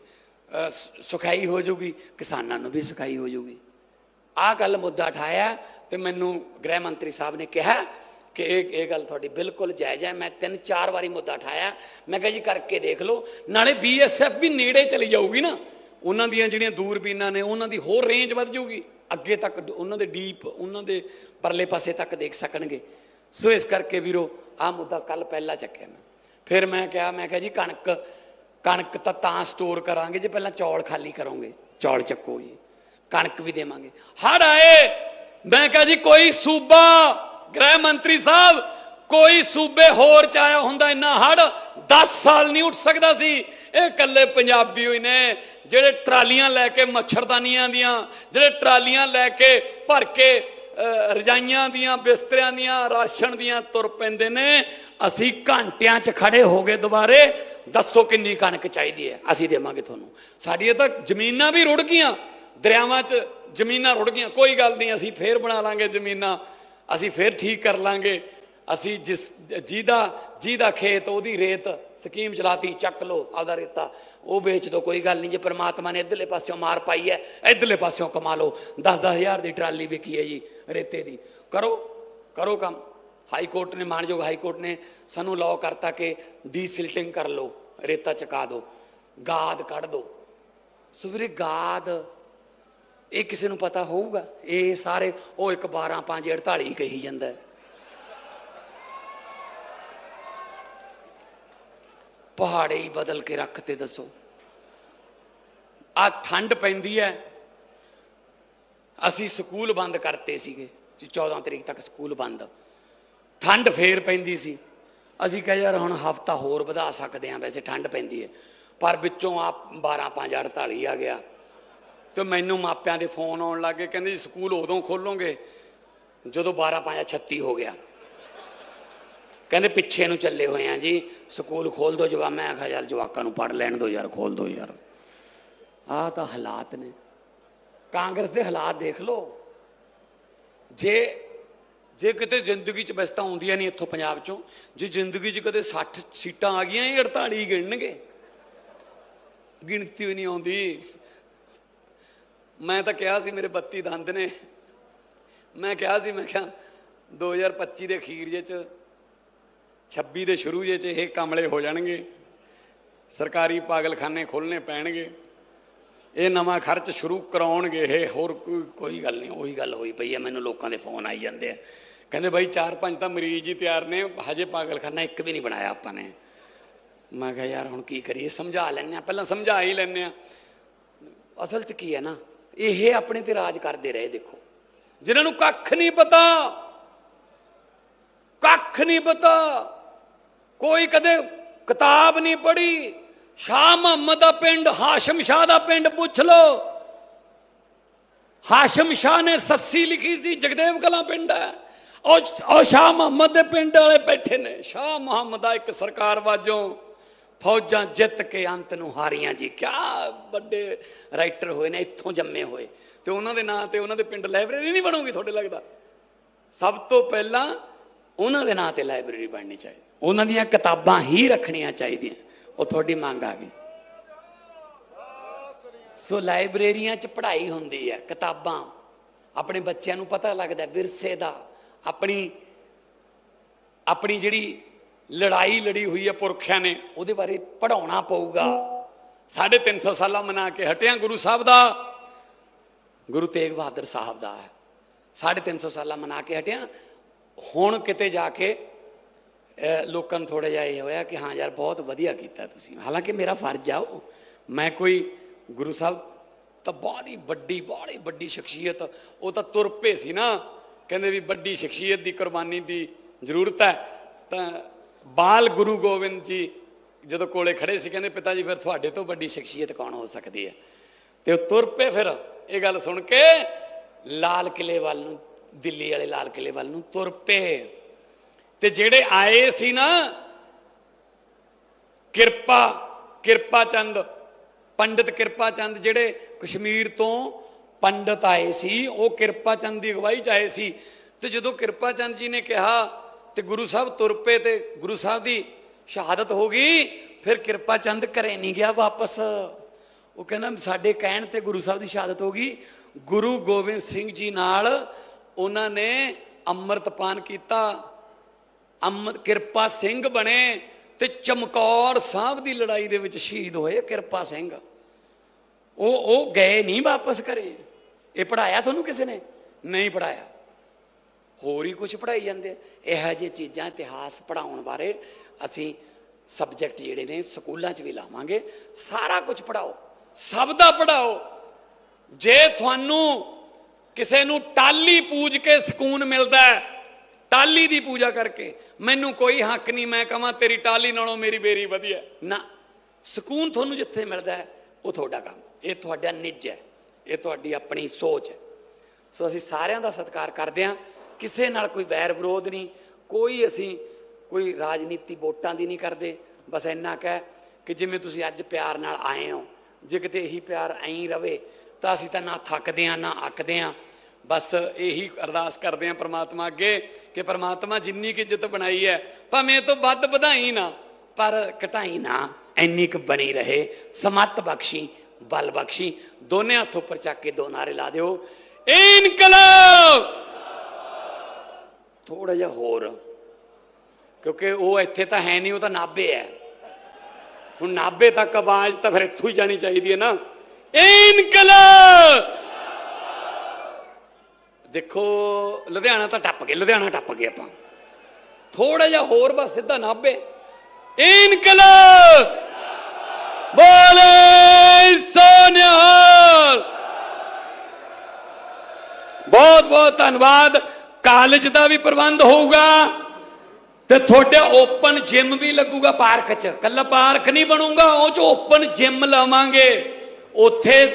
ਅਹ, ਸ- ਸੁਖਾਈ ਹੋ ਜਾਊਗੀ ਕਿਸਾਨਾਂ ਨੂੰ ਵੀ ਸੁਖਾਈ ਹੋ ਜਾਊਗੀ। ਆਹ ਗੱਲ ਮੁੱਦਾ ਉਠਾਇਆ ਤੇ ਮੈਨੂੰ ਗ੍ਰਹਿ ਮੰਤਰੀ ਸਾਹਿਬ ਨੇ ਕਿਹਾ ਕਿ ਇਹ ਇਹ ਗੱਲ ਤੁਹਾਡੀ ਬਿਲਕੁਲ ਜਾਇਜ਼ ਹੈ। ਮੈਂ ਤਿੰਨ ਚਾਰ ਵਾਰੀ ਮੁੱਦਾ ਉਠਾਇਆ। ਮੈਂ ਕਿਹਾ ਜੀ ਕਰਕੇ ਦੇਖ ਲਓ। ਨਾਲੇ ਬੀਐਸਐਫ ਵੀ ਨੇੜੇ ਚਲੀ ਜਾਊਗੀ ਨਾ। ਉਹਨਾਂ ਦੀਆਂ ਜਿਹੜੀਆਂ ਦੂਰਬੀਨਾਂ ਨੇ, ਉਹਨਾਂ ਦੀ ਹੋਰ ਰੇਂਜ ਵੱਧ ਜਾਊਗੀ। ਅੱਗੇ ਤੱਕ ਉਹਨਾਂ ਦੇ ਡੀਪ ਉਹਨਾਂ ਦੇ ਪਰਲੇ ਪਾਸੇ ਤੱਕ ਦੇਖ ਸਕਣਗੇ। ਸੋ ਇਸ ਕਰਕੇ ਵੀਰੋ, ਆਹ ਮੁੱਦਾ ਕੱਲ ਪਹਿਲਾਂ ਚੱਕਿਆ ਮੈਂ। ਫਿਰ ਮੈਂ ਕਿਹਾ ਮੈਂ ਕਿਹਾ ਜੀ ਕਣਕ ਕਣਕ ਤਾਂ ਤਾਂ ਸਟੋਰ ਕਰਾਂਗੇ, ਜੇ ਪਹਿਲਾਂ ਚੌਲ ਖਾਲੀ ਕਰੋਗੇ। ਚੌਲ ਚੱਕੋ ਜੀ। ਕਣਕ ਵੀ ਦੇਵਾਂਗੇ। ਹੜ ਆਏ ਮੈਂ ਕਿਹਾ ਜੀ ਕੋਈ ਸੂਬਾ ਗ੍ਰਹਿ ਮੰਤਰੀ ਸਾਹਿਬ ਕੋਈ ਸੂਬੇ ਹੋਰ ਚ ਆਇਆ ਹੁੰਦਾ ਇੰਨਾ ਹੜ 10 ਸਾਲ ਨਹੀਂ ਉੱਠ ਸਕਦਾ ਸੀ। ਇਹ ਕੱਲੇ ਪੰਜਾਬੀ ਹੋਈ ਨੇ ਜਿਹੜੇ ਟਰਾਲੀਆਂ ਲੈ ਕੇ ਮੱਛਰਦਾਨੀਆਂ ਦੀਆਂ ਜਿਹੜੇ ਟਰਾਲੀਆਂ ਲੈ ਕੇ ਭਰ ਕੇ ਅਹ, ਰਜਾਈਆਂ ਦੀਆਂ ਬਿਸਤਰਿਆਂ ਦੀਆਂ ਰਾਸ਼ਨ ਦੀਆਂ ਤੁਰ ਪੈਂਦੇ ਨੇ। ਅਸੀਂ ਘੰਟਿਆਂ 'ਚ ਖੜੇ ਹੋ ਗਏ ਦੁਬਾਰੇ। ਦੱਸੋ ਕਿੰਨੀ ਕਣਕ ਚਾਹੀਦੀ ਹੈ? ਅਸੀਂ ਦੇਵਾਂਗੇ ਤੁਹਾਨੂੰ। ਸਾਡੀਆਂ ਤਾਂ ਜ਼ਮੀਨਾਂ ਵੀ ਰੁੜ ਗਈਆਂ। ਦਰਿਆਵਾਂ 'ਚ ਜ਼ਮੀਨਾਂ ਰੁੜ ਗਈਆਂ। ਕੋਈ ਗੱਲ ਨਹੀਂ, ਅਸੀਂ ਫੇਰ ਬਣਾ ਲਾਂਗੇ ਜ਼ਮੀਨਾਂ, ਅਸੀਂ ਫੇਰ ਠੀਕ ਕਰ ਲਾਂਗੇ। ਅਸੀਂ ਜਿਸ ਜਿਹਦਾ ਜਿਹਦਾ ਖੇਤ, ਉਹਦੀ ਰੇਤ ਸਕੀਮ ਚਲਾਤੀ, ਚੱਕ ਲੋ ਆਪਦਾ ਰੇਤਾ। ਉਹ ਵੇਚ ਦੋ, ਕੋਈ ਗੱਲ ਨਹੀਂ, ਜੇ ਪ੍ਰਮਾਤਮਾ ਨੇ ਇਧਰਲੇ ਪਾਸਿਓਂ ਮਾਰ ਪਾਈ ਹੈ, ਇਧਰਲੇ ਪਾਸਿਓਂ ਕਮਾ ਲਓ। 10 ਹਜ਼ਾਰ ਦੀ ਟਰਾਲੀ ਵਿਕੀ ਹੈ ਜੀ, ਰੇਤੇ ਦੀ। ਕਰੋ ਕਰੋ ਕੰਮ। ਹਾਈ ਕੋਰਟ ਨੇ, ਮਾਨਯੋਗ ਹਾਈ ਕੋਰਟ ਨੇ ਸਾਨੂੰ ਲਾਅ ਕਰਤਾ ਕਿ ਡੀਸਿਲਟਿੰਗ ਕਰ ਲਓ, ਰੇਤਾ ਚਕਾ ਦਿਓ ਗਾਦ ਕੱਢ ਦਿਓ ਸੋ ਵੀਰੇ ਗਾਦ ਇਹ ਕਿਸੇ ਨੂੰ ਪਤਾ ਹੋਊਗਾ? ਇਹ ਸਾਰੇ, ਉਹ ਇੱਕ 12 5 48 ਕਹੀ ਜਾਂਦਾ ਪਹਾੜੇ ਹੀ ਬਦਲ ਕੇ ਰੱਖ ਤੇ ਦੱਸੋ। ਆ ਠੰਡ ਪੈਂਦੀ ਹੈ। ਅਸੀਂ ਸਕੂਲ ਬੰਦ ਕਰਤੇ ਸੀਗੇ। ਜੀ 14 ਤਰੀਕ ਤੱਕ ਸਕੂਲ ਬੰਦ। ਠੰਡ ਫੇਰ ਪੈਂਦੀ ਸੀ। ਅਸੀਂ ਕਹੇ, ਯਾਰ, ਹੁਣ ਹਫਤਾ ਹੋਰ ਵਧਾ ਸਕਦੇ ਹਾਂ। ਵੈਸੇ ਠੰਡ ਪੈਂਦੀ ਹੈ। ਪਰ ਵਿੱਚੋਂ ਆ 12 5 48 ਆ ਗਿਆ। ਤੇ ਮੈਨੂੰ ਮਾਪਿਆਂ ਦੇ ਫੋਨ ਆਉਣ ਲੱਗੇ ਕਹਿੰਦੇ ਜੀ ਸਕੂਲ ਉਦੋਂ ਖੋਲੋਗੇ ਜਦੋਂ 12 5 36 ਹੋ ਗਿਆ। ਕਹਿੰਦੇ ਪਿੱਛੇ ਨੂੰ ਚੱਲੇ ਹੋਏ ਆ ਜੀ, ਸਕੂਲ ਖੋਲ ਦੋ ਜਵਾ ਮੈਂ ਆਖਿਆ ਚੱਲ ਜਵਾਕਾਂ ਨੂੰ ਪੜ ਲੈਣ ਦੋ ਯਾਰ, ਖੋਲ ਦੋ ਯਾਰ। ਆਹ ਤਾਂ ਹਾਲਾਤ ਨੇ। ਕਾਂਗਰਸ ਦੇ ਹਾਲਾਤ ਦੇਖ ਲਓ। ਜੇ ਜੇ ਕਿਤੇ ਜ਼ਿੰਦਗੀ 'ਚ ਬਸਤਾ ਆਉਂਦੀਆਂ ਨਹੀਂ ਇੱਥੋਂ ਪੰਜਾਬ 'ਚੋਂ, ਜੇ ਜ਼ਿੰਦਗੀ 'ਚ ਕਦੇ 60 ਸੀਟਾਂ ਆ ਗਈਆਂ, ਇਹ 48 ਗਿਣਨਗੇ। ਗਿਣਤੀ ਵੀ ਨਹੀਂ ਆਉਂਦੀ। ਮੈਂ ਤਾਂ ਕਿਹਾ ਸੀ ਮੇਰੇ 32 ਦੰਦ ਨੇ। ਮੈਂ ਕਿਹਾ ਸੀ, ਮੈਂ ਕਿਹਾ 2025 ਦੇ ਅਖੀਰ ਜੇ ਚ 26 ਦੇ ਸ਼ੁਰੂ ਜੇ ਚ ਇਹ ਕਮਲੇ ਹੋ ਜਾਣਗੇ। ਸਰਕਾਰੀ ਪਾਗਲਖਾਨੇ ਖੋਲਣੇ ਪੈਣਗੇ। ਇਹ ਨਵਾਂ ਖਰਚ ਸ਼ੁਰੂ ਕਰਾਉਣਗੇ, ਇਹ ਹੋਰ ਕੋਈ ਕੋਈ ਗੱਲ ਨਹੀਂ, ਉਹੀ ਗੱਲ ਹੋਈ ਪਈ ਹੈ। ਮੈਨੂੰ ਲੋਕਾਂ ਦੇ ਫੋਨ ਆਈ ਜਾਂਦੇ ਆ। ਕਹਿੰਦੇ ਬਾਈ ਚਾਰ ਪੰਜ ਤਾਂ ਮਰੀਜ਼ ਹੀ ਤਿਆਰ ਨੇ, ਹਜੇ ਪਾਗਲਖਾਨਾ ਇੱਕ ਵੀ ਨਹੀਂ ਬਣਾਇਆ ਆਪਾਂ ਨੇ। ਮੈਂ ਕਿਹਾ ਯਾਰ ਹੁਣ ਕੀ ਕਰੀਏ, ਸਮਝਾ ਲੈਣੇ ਆ ਪਹਿਲਾਂ ਸਮਝਾ ਹੀ ਲੈਣੇ ਆ ਅਸਲ 'ਚ ਕੀ ਹੈ ਨਾ ਇਹ ਆਪਣੇ ਤੇ ਰਾਜ ਕਰਦੇ ਰਹੇ, ਦੇਖੋ। ਜਿਨ੍ਹਾਂ ਨੂੰ ਕੱਖ ਨਹੀਂ ਪਤਾ, ਕੱਖ ਨਹੀਂ ਪਤਾ, ਕੋਈ ਕਦੇ ਕਿਤਾਬ ਨਹੀਂ ਪੜ੍ਹੀ, ਸ਼ਾਹ ਮੁਹੰਮਦ ਦਾ ਪਿੰਡ, ਹਾਸ਼ਮ ਸ਼ਾਹ ਦਾ ਪਿੰਡ ਪੁੱਛ ਲਓ। ਹਾਸ਼ਮ ਸ਼ਾਹ ਨੇ ਸੱਸੀ ਲਿਖੀ ਸੀ, ਜਗਦੇਵ ਕਲਾਂ ਪਿੰਡ ਹੈ। ਉਹ ਉਹ ਸ਼ਾਹ ਮੁਹੰਮਦ ਦੇ ਪਿੰਡ ਵਾਲੇ ਬੈਠੇ ਨੇ। ਸ਼ਾਹ ਮੁਹੰਮਦ ਦਾ ਇੱਕ ਸਰਕਾਰ ਵਾਜੋਂ ਫੌਜਾਂ ਜਿੱਤ ਕੇ ਅੰਤ ਨੂੰ ਹਾਰੀਆਂ ਜੀ। ਕਿਆ ਵੱਡੇ ਰਾਈਟਰ ਹੋਏ ਨੇ, ਇੱਥੋਂ ਜੰਮੇ ਹੋਏ। ਤੇ ਉਹਨਾਂ ਦੇ ਨਾਂ ਤੇ ਉਹਨਾਂ ਦੇ ਪਿੰਡ ਲਾਇਬ੍ਰੇਰੀ ਨਹੀਂ ਬਣੂਗੀ ਤੁਹਾਡੇ ਲੱਗਦਾ? ਸਭ ਤੋਂ ਪਹਿਲਾਂ ਉਹਨਾਂ ਦੇ ਨਾਂ ਤੇ ਲਾਇਬ੍ਰੇਰੀ ਬਣਨੀ ਚਾਹੀਦੀ। ਉਹਨਾਂ ਦੀਆਂ ਕਿਤਾਬਾਂ ਹੀ ਰੱਖਣੀਆਂ ਚਾਹੀਦੀਆਂ। ਉਹ ਤੁਹਾਡੀ ਮੰਗ ਆ ਗਈ। ਸੋ ਲਾਇਬ੍ਰੇਰੀਆਂ 'ਚ ਪੜ੍ਹਾਈ ਹੁੰਦੀ ਹੈ, ਕਿਤਾਬਾਂ। ਆਪਣੇ ਬੱਚਿਆਂ ਨੂੰ ਪਤਾ ਲੱਗਦਾ ਵਿਰਸੇ ਦਾ। ਆਪਣੀ ਆਪਣੀ ਜਿਹੜੀ ਲੜਾਈ ਲੜੀ ਹੋਈ ਹੈ ਪੁਰਖਿਆਂ ਨੇ, ਉਹਦੇ ਬਾਰੇ ਪੜਾਉਣਾ ਪਊਗਾ। 350 ਸਾਲਾਂ ਮਨਾ ਕੇ ਹਟਿਆ ਗੁਰੂ ਸਾਹਿਬ ਦਾ। ਗੁਰੂ ਤੇਗ ਬਹਾਦਰ ਸਾਹਿਬ ਦਾ ਹੈ। 350 ਸਾਲਾਂ ਮਨਾ ਕੇ ਹਟਿਆ। ਹੁਣ ਕਿਤੇ ਜਾ ਕੇ ਲੋਕਾਂ ਨੂੰ ਥੋੜਾ ਜਿਹਾ ਇਹ ਹੋਇਆ ਕਿ ਹਾਂ ਯਾਰ, ਬਹੁਤ ਵਧੀਆ ਕੀਤਾ ਤੁਸੀਂ। ਹਾਲਾਂਕਿ ਮੇਰਾ ਫਰਜ਼ ਆ ਉਹ। ਮੈਂ ਕੋਈ ਗੁਰੂ ਸਾਹਿਬ ਤਾਂ ਬਹੁਤ ਹੀ ਵੱਡੀ ਬਹੁਤ ਹੀ ਵੱਡੀ ਸ਼ਖਸੀਅਤ, ਉਹ ਤਾਂ ਤੁਰ ਪਏ ਸੀ ਨਾ। ਕਹਿੰਦੇ ਵੀ ਵੱਡੀ ਸ਼ਖਸੀਅਤ ਦੀ ਕੁਰਬਾਨੀ ਦੀ ਜ਼ਰੂਰਤ ਹੈ। ਤਾਂ ਬਾਲ ਗੁਰੂ ਗੋਬਿੰਦ ਜੀ ਜਦੋਂ ਕੋਲੇ ਖੜੇ ਸੀ, ਕਹਿੰਦੇ, ਪਿਤਾ ਜੀ, ਫਿਰ ਤੁਹਾਡੇ ਤੋਂ ਵੱਡੀ ਸ਼ਖਸੀਅਤ ਕੌਣ ਹੋ ਸਕਦੀ ਹੈ? ਤੇ ਉਹ ਤੁਰ ਪਏ ਫਿਰ। ਇਹ ਗੱਲ ਸੁਣ ਕੇ ਲਾਲ ਕਿਲੇ ਵੱਲ ਨੂੰ, ਦਿੱਲੀ ਵਾਲੇ ਲਾਲ ਕਿਲੇ ਵੱਲ ਨੂੰ ਤੁਰ ਪਏ। ਤੇ ਜਿਹੜੇ ਆਏ ਸੀ ਨਾ, ਕਿਰਪਾ ਕਿਰਪਾ ਚੰਦ ਪੰਡਿਤ ਕਿਰਪਾ ਚੰਦ ਜਿਹੜੇ ਕਸ਼ਮੀਰ ਤੋਂ ਪੰਡਿਤ ਆਏ ਸੀ, ਉਹ ਕਿਰਪਾ ਚੰਦ ਦੀ ਅਗਵਾਈ ਚ ਆਏ ਸੀ। ਤੇ ਜਦੋਂ ਕਿਰਪਾ ਚੰਦ ਜੀ ਨੇ ਕਿਹਾ ਤੇ ਗੁਰੂ ਸਾਹਿਬ ਤੁਰ ਪਏ ਤੇ ਗੁਰੂ ਸਾਹਿਬ ਦੀ ਸ਼ਹਾਦਤ ਹੋ ਗਈ, ਫਿਰ ਕਿਰਪਾ ਚੰਦ ਘਰੇ ਨਹੀਂ ਗਿਆ ਵਾਪਸ। ਉਹ ਕਹਿੰਦਾ, ਸਾਡੇ ਕਹਿਣ ਤੇ ਗੁਰੂ ਸਾਹਿਬ ਦੀ ਸ਼ਹਾਦਤ ਹੋ ਗਈ। ਗੁਰੂ ਗੋਬਿੰਦ ਸਿੰਘ ਜੀ ਨਾਲ ਉਹਨਾਂ ਨੇ ਅੰਮ੍ਰਿਤਪਾਨ ਕੀਤਾ। ਅੰਮ੍ਰਿਤ ਕਿਰਪਾ ਸਿੰਘ ਬਣੇ ਤੇ ਚਮਕੌਰ ਸਾਹਿਬ ਦੀ ਲੜਾਈ ਦੇ ਵਿੱਚ ਸ਼ਹੀਦ ਹੋਏ ਕਿਰਪਾ ਸਿੰਘ। ਉਹ ਉਹ ਗਏ ਨਹੀਂ ਵਾਪਸ ਘਰੇ। ਇਹ ਪੜਾਇਆ ਤੁਹਾਨੂੰ ਕਿਸੇ ਨੇ? ਨਹੀਂ ਪੜਾਇਆ ਹੋਰ ਹੀ ਕੁਝ ਪੜਾਈ ਜਾਂਦੇ ਇਹੋ ਜਿਹੀ ਚੀਜ਼ਾਂ ਇਤਿਹਾਸ ਪੜਾਉਣ ਬਾਰੇ ਅਸੀਂ ਸਬਜੈਕਟ ਜਿਹੜੇ ਨੇ ਸਕੂਲਾਂ 'ਚ ਵੀ ਲਾਵਾਂਗੇ। ਸਾਰਾ ਕੁਝ ਪੜਾਓ ਸਭ ਦਾ ਪੜਾਓ ਜੇ ਤੁਹਾਨੂੰ ਕਿਸੇ ਨੂੰ ਟਾਲੀ ਪੂਜ ਕੇ ਸਕੂਨ ਮਿਲਦਾ ਹੈ ਟਾਲੀ ਦੀ ਪੂਜਾ ਕਰਕੇ, ਮੈਨੂੰ ਕੋਈ ਹੱਕ ਨਹੀਂ, ਮੈਂ ਕਹਾਂ ਤੇਰੀ ਟਾਲੀ ਨਾਲੋਂ ਮੇਰੀ ਬੇਰੀ ਵਧੀਆ। ਨਾ, ਸਕੂਨ ਤੁਹਾਨੂੰ ਜਿੱਥੇ ਮਿਲਦਾ ਹੈ, ਉਹ ਤੁਹਾਡਾ ਕੰਮ। ਇਹ ਤੁਹਾਡਾ ਨਿੱਜ ਹੈ, ਇਹ ਤੁਹਾਡੀ ਆਪਣੀ ਸੋਚ ਹੈ। ਸੋ ਅਸੀਂ ਸਾਰਿਆਂ ਦਾ ਸਤਿਕਾਰ ਕਰਦੇ ਹਾਂ। ਕਿਸੇ ਨਾਲ ਕੋਈ ਵੈਰ ਵਿਰੋਧ ਨਹੀਂ, ਕੋਈ ਅਸੀਂ ਕੋਈ ਰਾਜਨੀਤੀ ਵੋਟਾਂ ਦੀ ਨਹੀਂ ਕਰਦੇ। ਬਸ ਇੰਨਾ ਕਹਿ ਕਿ ਜਿਵੇਂ ਤੁਸੀਂ ਅੱਜ ਪਿਆਰ ਨਾਲ ਆਏ ਹੋ, ਜੇ ਕਿਤੇ ਇਹੀ ਪਿਆਰ ਐਂ ਹੀ ਰਵੇ, ਤਾਂ ਅਸੀਂ ਤਾਂ ਨਾ ਥੱਕਦੇ ਹਾਂ, ਨਾ ਅੱਕਦੇ ਹਾਂ। ਬਸ ਇਹੀ ਅਰਦਾਸ ਕਰਦੇ ਹਾਂ ਪ੍ਰਮਾਤਮਾ ਅੱਗੇ ਕਿ ਪ੍ਰਮਾਤਮਾ ਜਿੰਨੀ ਕਿ ਇੱਜ਼ਤ ਬਣਾਈ ਹੈ, ਭਾਵੇਂ ਇਹ ਤੋਂ ਵੱਧ ਵਧਾਈ ਨਾ, ਪਰ ਘਟਾਈ ਨਾ, ਇੰਨੀ ਕੁ ਬਣੀ ਰਹੇ, ਸਮਤ ਬਖਸ਼ੀ, ਬਲ ਬਖਸ਼ੀ। ਦੋਨੇ ਹੱਥ ਉੱਪਰ ਚੱਕ ਕੇ ਦੋ ਨਾਰੇ ਲਾ ਦਿਓ। ਇਨਕਲਾਬ! ਥੋੜਾ ਜਿਹਾ ਹੋਰ ਕਿਉਂਕਿ ਉਹ ਇੱਥੇ ਤਾਂ ਹੈ ਨਹੀਂ ਉਹ ਤਾਂ ਨਾਬੇ ਹੈ ਹੁਣ ਨਾਬੇ ਤੱਕ ਆਵਾਜ਼ ਤਾਂ ਫਿਰ ਇੱਥੋਂ ਹੀ ਜਾਣੀ ਚਾਹੀਦੀ ਹੈ ਨਾ ਇਨਕਲਾਬ ਦੇਖੋ ਲੁਧਿਆਣਾ ਤਾਂ ਟੱਪ ਗਏ ਲੁਧਿਆਣਾ ਟੱਪ ਗਏ ਆਪਾਂ ਥੋੜਾ ਜਿਹਾ ਹੋਰ ਬਸ ਸਿੱਧਾ ਨਾਬੇ ਇਨਕਲਾਬ ਬੋਲੇ ਸੋਨਿਹਾਲ ਬਹੁਤ ਬਹੁਤ ਧੰਨਵਾਦ ਕਾਲਜ ਦਾ ਵੀ ਪ੍ਰਬੰਧ ਹੋਊਗਾ ਤੇ ਤੁਹਾਡੇ ਓਪਨ ਜਿਮ ਵੀ ਲੱਗੂਗਾ ਪਾਰਕ 'ਚ। ਕੱਲਾ ਪਾਰਕ ਨਹੀਂ ਬਣੂਗਾ, ਉਹ 'ਚ ਓਪਨ ਜਿਮ ਲਾਵਾਂਗੇ। ਉੱਥੇ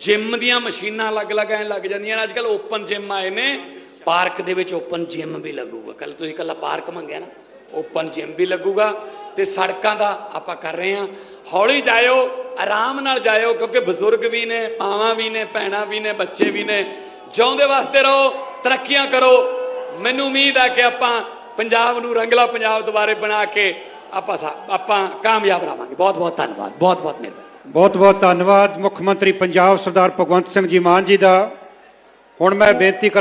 ਜਿਮ ਦੀਆਂ ਮਸ਼ੀਨਾਂ ਅਲੱਗ-ਅਲੱਗ ਐ ਲੱਗ ਜਾਂਦੀਆਂ ਨੇ ਅੱਜ ਓਪਨ ਜਿਮ ਆਏ ਨੇ। ਪਾਰਕ ਦੇ ਵਿੱਚ ਓਪਨ ਜਿਮ ਵੀ ਲੱਗੂਗਾ। ਕੱਲ ਤੁਸੀਂ ਕੱਲਾ ਪਾਰਕ ਮੰਗਿਆ ਨਾ, ਓਪਨ ਜਿਮ ਵੀ ਲੱਗੂਗਾ ਤੇ ਸੜਕਾਂ ਦਾ ਆਪਾਂ ਕਰ ਰਹੇ ਹਾਂ। ਹੌਲੀ ਜਾਇਓ, ਆਰਾਮ ਨਾਲ ਜਾਇਓ, ਕਿਉਂਕਿ ਬਜ਼ੁਰਗ ਵੀ ਨੇ ਪਾਵਾਂ ਵੀ ਨੇ, ਭੈਣਾਂ ਵੀ ਨੇ, ਬੱਚੇ ਵੀ ਨੇ। ਜਿਉਂਦੇ ਵਾਸਤੇ ਰਹੋ ਤਰੱਕੀਆਂ ਕਰੋ। ਮੈਨੂੰ ਉਮੀਦ ਹੈ ਕਿ ਆਪਾਂ ਪੰਜਾਬ ਨੂੰ ਰੰਗਲਾ ਪੰਜਾਬ ਦੁਬਾਰੇ ਬਣਾ ਕੇ ਆਪਾਂ ਆਪਾਂ ਕਾਮਯਾਬ ਰਹਾਂਗੇ। ਬਹੁਤ ਬਹੁਤ ਧੰਨਵਾਦ। ਬਹੁਤ ਬਹੁਤ ਮਿਹਰਬਾਨੀ। ਬਹੁਤ ਬਹੁਤ ਧੰਨਵਾਦ ਮੁੱਖ ਮੰਤਰੀ ਪੰਜਾਬ ਸਰਦਾਰ ਭਗਵੰਤ ਸਿੰਘ ਜੀ ਮਾਨ ਜੀ ਦਾ। ਹੁਣ ਮੈਂ ਬੇਨਤੀ ਕਰਾਂ